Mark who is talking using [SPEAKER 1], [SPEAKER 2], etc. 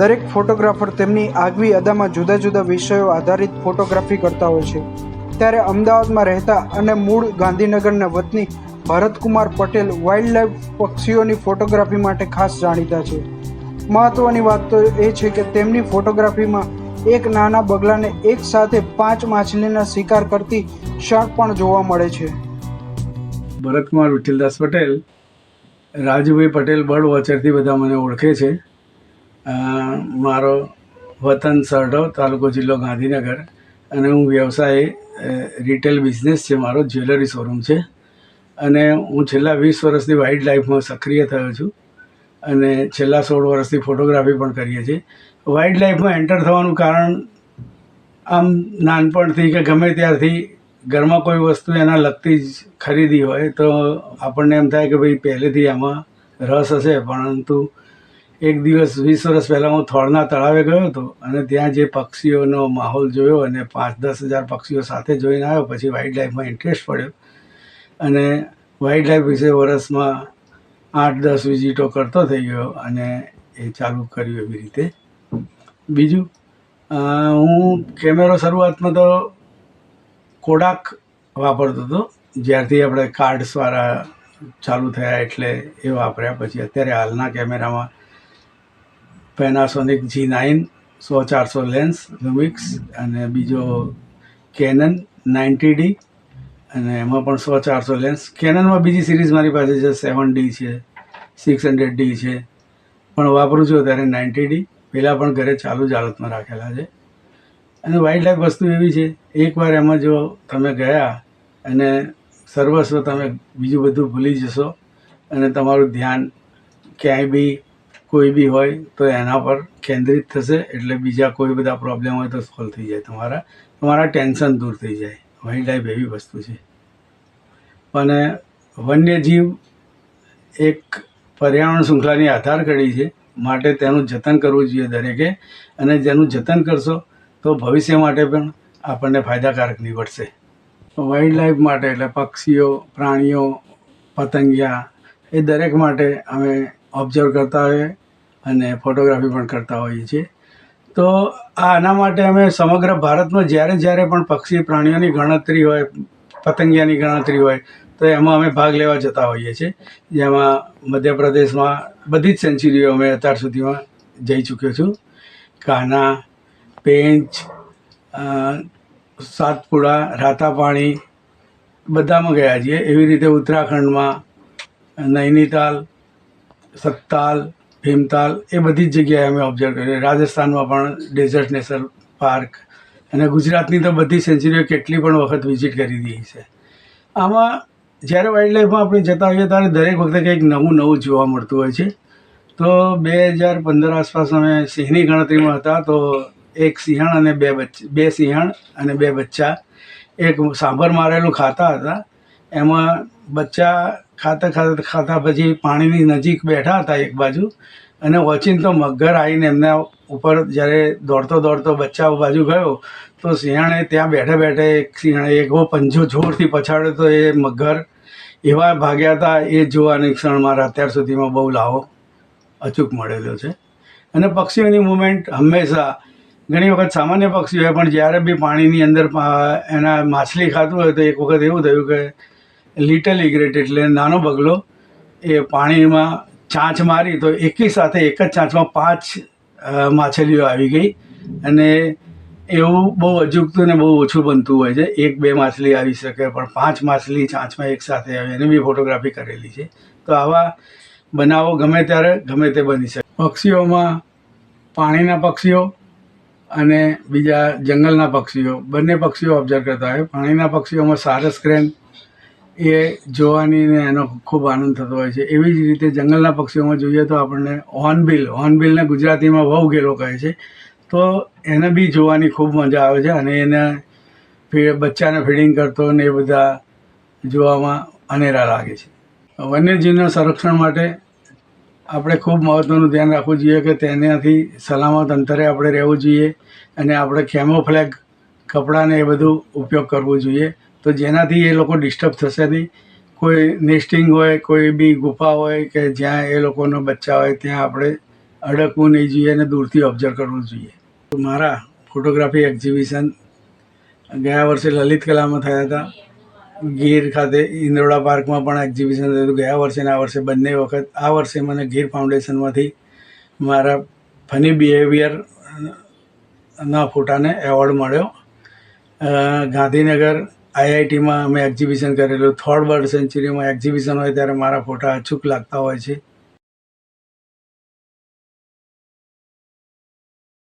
[SPEAKER 1] દરેક ફોટોગ્રાફર તેમની આગવી અદામાં જુદા જુદા વિષયો આધારિત ફોટોગ્રાફી કરતા હોય છે. ત્યારે અમદાવાદમાં રહેતા અને મૂળ ગાંધીનગરના વતની ભરતકુમાર પટેલ વાઇલ્ડ લાઈફ પક્ષીઓની ફોટોગ્રાફી માટે ખાસ જાણીતા છે. મહત્વની વાત તો એ છે કે તેમની ફોટોગ્રાફીમાં એક નાના બગલાને એક સાથે પાંચ માછલીના શિકાર કરતી ક્ષણ પણ જોવા મળે છે.
[SPEAKER 2] ભરતકુમાર વિઠ્ઠલદાસ પટેલ, રાજુભાઈ પટેલ બર્ડ વોચરથી બધા મને ઓળખે છે. મારો વતન સરઢવ તાલુકો જિલ્લો ગાંધીનગર અને હું વ્યવસાય રિટેલ બિઝનેસ છે, મારો જ્વેલરી શોરૂમ છે. અને હું છેલ્લા વીસ વર્ષથી વાઇલ્ડ લાઈફમાં સક્રિય થયો છું અને છેલ્લા સોળ વર્ષથી ફોટોગ્રાફી પણ કરીએ છીએ. વાઇલ્ડ લાઈફમાં એન્ટર થવાનું કારણ આમ નાનપણથી કે ગમે ત્યારથી ઘરમાં કોઈ વસ્તુ એના લગતી જ ખરીદી હોય તો આપણને એમ થાય કે ભાઈ પહેલેથી આમાં રસ હશે, પરંતુ એક દિવસ વીસ વર્ષ પહેલાં હું થોળના તળાવે ગયો હતો અને ત્યાં જે પક્ષીઓનો માહોલ જોયો અને પાંચ દસ હજાર પક્ષીઓ સાથે જોઈને આવ્યો, પછી વાઇલ્ડ લાઈફમાં ઇન્ટરેસ્ટ પડ્યો. અને વાઇલ્ડ લાઈફ વિશે વર્ષમાં આઠ દસ વિઝિટો કરતો થઈ ગયો અને એ ચાલુ કર્યું એવી રીતે. બીજું હું કેમેરો શરૂઆતમાં તો કોડાક વાપરતો હતો. જ્યારથી આપણે કાર્ડ્સવાળા ચાલુ થયા એટલે એ વાપર્યા. પછી અત્યારે હાલના કેમેરામાં પેનાસોનિક જી નાઇન સો ચારસો લેન્સ લુમિક્સ અને બીજો કેનન નાઇન્ટી ડી અને એમાં પણ સો ચારસો લેન્સ કેનનમાં બીજી સિરીઝ મારી પાસે છે સેવન ડી છે સિક્સ હંડ્રેડ ડી છે. પણ વાપરું છું અત્યારે નાઇન્ટી ડી પહેલાં પણ ઘરે ચાલુ જ હાલતમાં રાખેલા છે. અને વાઇલ્ડ લાઈફ વસ્તુ એવી છે, એકવાર એમાં જો તમે ગયા અને સર્વસ્વ તમે બીજું બધું ભૂલી જશો અને તમારું ધ્યાન ક્યાંય બી કોઈ બી હોય તો એના પર કેન્દ્રિત થશે એટલે બીજા કોઈ બધા પ્રોબ્લેમ હોય તો સોલ્વ થઈ જાય તમારા. તમારા ટેન્શન દૂર થઈ જાય. વાઇલ્ડ લાઈફ એવી વસ્તુ છે. અને વન્યજીવ એક પર્યાવરણ શૃંખલાની આધાર કડી છે. માટે તેનું જતન કરવું જોઈએ દરેકે. અને જેનું જતન કરશો તો ભવિષ્ય માટે પણ આપણને ફાયદાકારક નીવડશે. વાઇલ્ડ લાઈફ માટે એટલે પક્ષીઓ, પ્રાણીઓ, પતંગિયા એ દરેક માટે અમે ઓબ્ઝર્વ કરતા હોઈએ. અને ફોટોગ્રાફી પણ કરતા હોઈએ છીએ. તો આના માટે અમે સમગ્ર ભારતમાં જ્યારે જ્યારે પણ પક્ષી પ્રાણીઓની ગણતરી હોય, પતંગિયાની ગણતરી હોય, તો એમાં અમે ભાગ લેવા જતા હોઈએ છીએ. જેમાં મધ્યપ્રદેશમાં બધી જ સેન્ચુરીઓ અમે અત્યાર સુધીમાં જઈ ચૂક્યો છું. કાના, પેંચ સાતપુડા, રાતાપાણી બધામાં ગયા છીએ. એવી રીતે ઉત્તરાખંડમાં નૈનીતાલ, સત્તાલ ભીમતાલ, એ બધી જ જગ્યાએ અમે ઓબ્ઝર્વ કર્યું. રાજસ્થાનમાં પણ ડેઝર્ટ નેશનલ પાર્ક અને ગુજરાતની તો બધી સેન્ચુરીઓ કેટલી પણ વખત વિઝિટ કરી દીધી છે. આમાં જ્યારે વાઇલ્ડ લાઈફમાં આપણે જતા હોઈએ ત્યારે દરેક વખતે કંઈક નવું નવું જોવા મળતું હોય છે. તો બે હજાર પંદર આસપાસ અમે સિંહની ગણતરીમાં હતા તો એક સિંહણ અને બે બચ્ચ, બે સિંહણ અને બે બચ્ચા એક સાંભર મારેલું ખાતા હતા. એમાં બચ્ચા ખાતા ખાતા ખાતા પછી પાણીની નજીક બેઠા હતા એક બાજુ. અને ઓચિંતો મગર આવીને એમના ઉપર જ્યારે દોડતો દોડતો બચ્ચા બાજુ ગયો, તો સિંહણે ત્યાં બેઠે બેઠે એક સિંહણે એવો પંજો જોરથી પછાડ્યો તો એ મગર એવા ભાગ્યા હતા, એ જોવાની ક્ષણ મારા અત્યાર સુધીમાં બહુ લાવો અચૂક મળેલો છે. અને પક્ષીઓની મુમેન્ટ હંમેશા, ઘણી વખત સામાન્ય પક્ષી હોય, પણ જ્યારે બી પાણીની અંદર એના માછલી ખાતું હોય તો એક વખત એવું થયું કે લિટલ ઇગ્રેટ એટલે નાનો બગલો, એ પાણીમાં ચાંચ મારી તો એકી સાથે એક જ ચાંચમાં પાંચ માછલીઓ આવી ગઈ. અને એવું બહુ અજુગતું ને બહુ ઓછું બનતું હોય છે. એક, બે માછલી આવી શકે, પણ પાંચ માછલી ચાંચમાં એક સાથે આવી એની બી ફોટોગ્રાફી કરેલી છે. તો આવા બનાવો ગમે ત્યારે, ગમે તે બની શકે. પક્ષીઓમાં પાણીના પક્ષીઓ અને બીજા જંગલના પક્ષીઓ, બંને પક્ષીઓ ઓબ્ઝર્વ કરતા હોય. પાણીના પક્ષીઓમાં સારસ ક્રેન એ જોવાની ને એનો ખૂબ આનંદ થતો હોય છે. એવી જ રીતે જંગલના પક્ષીઓમાં જોઈએ તો આપણને હોર્નબિલ, હોર્નબિલને ગુજરાતીમાં વહુ ગેલો કહે છે. તો એને બી જોવાની ખૂબ મજા આવે છે અને એને બચ્ચાને ફીડિંગ કરતો ને એ બધા જોવામાં અનેરા લાગે છે. વન્યજીવના સંરક્ષણ માટે આપણે ખૂબ મહત્ત્વનું ધ્યાન રાખવું જોઈએ કે તેનાથી સલામત અંતરે આપણે રહેવું જોઈએ અને આપણે કેમોફ્લેગ કપડાને એ બધું ઉપયોગ કરવો જોઈએ. તો જેનાથી એ લોકો ડિસ્ટર્બ થશે નહીં. કોઈ નેસ્ટિંગ હોય, કોઈ બી ગુફા હોય કે જ્યાં એ લોકોનો બચ્ચા હોય, ત્યાં આપણે અડકવું નહીં જોઈએ અને દૂરથી ઓબ્ઝર્વ કરવું જોઈએ. મારા ફોટોગ્રાફી એક્ઝિબિશન ગયા વર્ષે લલિત કલામાં થયા હતા. ગીર ખાતે ઇન્દ્રોડા પાર્કમાં પણ એક્ઝિબિશન થયું હતું. ગયા વર્ષે અને આ વર્ષે બંને વખત. આ વર્ષે મને ગીર ફાઉન્ડેશનમાંથી મારા ફની બિહેવિયર ના ફોટાને એવોર્ડ મળ્યો. ગાંધીનગર આઈઆઈટીમાં અમે એક્ઝિબિશન કરેલું. થોર્ડ બર્ડ સેન્ચુરીમાં એક્ઝિબિશન હોય ત્યારે મારા ફોટા અચૂક લાગતા હોય છે.